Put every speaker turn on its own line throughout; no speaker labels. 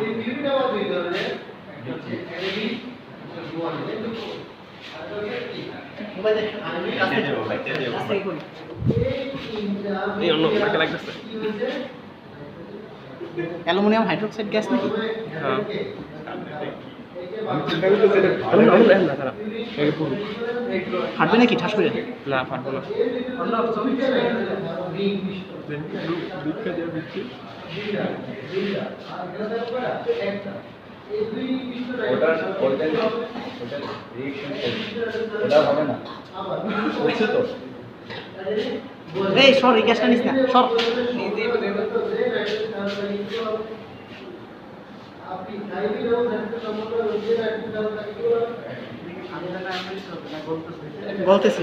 এই বিভিন্ন আবার দুই ধরনের একটা হচ্ছে অ্যানাবি ওয়ান আর হচ্ছে কি মোবাইল আমি কাছে
চেয়ে যাব ভাই, চেয়ে যাব।
কাছ থেকে করি
এই অন্য ফাঁকে লাগতেছে।
অ্যালুমিনিয়াম হাইড্রোক্সাইড গ্যাস নাকি
হ্যাঁ
ফাটবে নাকি ঠাস করে
না পারব না
ওটা ওটা ওটা রিয়েকশন ওটা হবে না। হচ্ছে তো?
এই সর এই গ্যাসটা নিস না। সর। বলতেছি।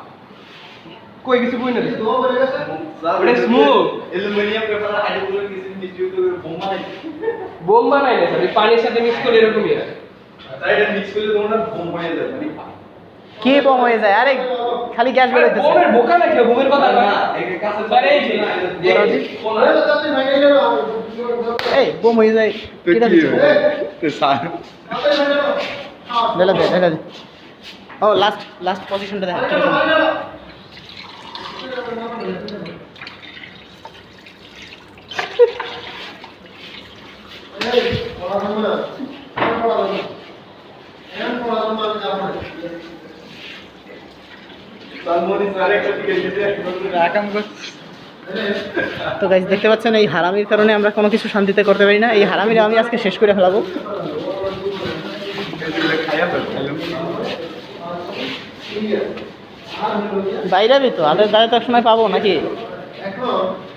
কই কিছু কই না ওটা smooth
aluminium paper hydrochloric acid মিশ্রিত করে বোমা
বোম বানাই না স্যার পানির সাথে মিক্স করে এরকমই হয়।
তাই এটা মিক্স করলে তোমরা বোম হয়ে যাবে
কি বম হয়ে যায়? আরে খালি গ্যাস বের হইতেছে
বোমের বোকা নাকি? বোমের কথা না?
কাছে
এই
বোম। হয়ে যায়। কিটা দিচ্ছে? ঢেলে দে ঢেলে দে। ও লাস্ট লাস্ট পজিশনটা দেখা। তো গাইজ দেখতে পাচ্ছেন, এই হারামির কারণে আমরা কোনো কিছু শান্তিতে করতে পারি না। এই হারামিরা আমি আজকে শেষ করে ফেলাবো। বাইরাবি তো, আদের গায়ে তো সময় পাবো নাকি?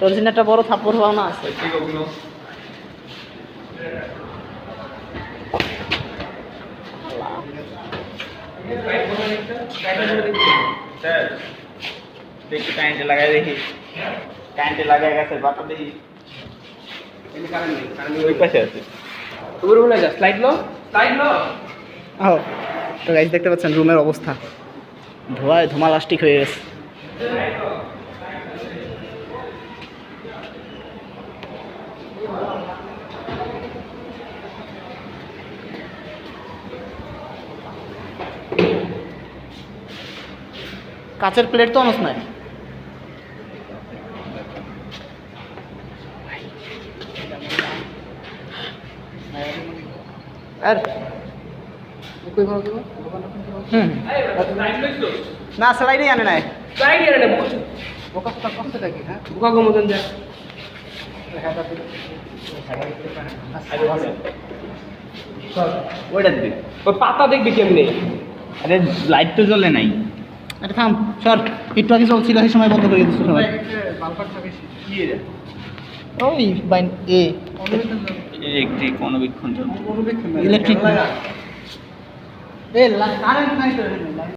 তোর জন্য একটা বড় থাপ্পড় পাওনা আছে।
দেখি কারেন্টে লাগাই দেখি। কারেন্টে লাগাই গেছে বাতা দেখি। ওই পাশে আছে।
উপরে বলে যা স্লাইড লো স্লাইড লো।
আহ তো গাইজ দেখতে পাচ্ছেন রুমের অবস্থা। ধোয়ায় ধোমা লাস্টিক হয়ে গেছে। কাচের প্লেট তো অনস নাই। আর? হুম।
স্লাইড লইছো
না স্লাইডেই আনে নাই।
স্লাইড এর না বোকা কমতন যা
ওইটা দিবি
ওই পাতা দেখবি কেমনে?
আরে লাইট তো জ্বলে নাই।
আরে থাম সর। একটু আগে চলছিল সেই সময় বন্ধ করে দিচ্ছ সবাই। ওই বাইন এ।
ইলেকট্রিক অনুবীক্ষণ যন্ত্র
ইলেকট্রিক এ কারেন্ট নাই তো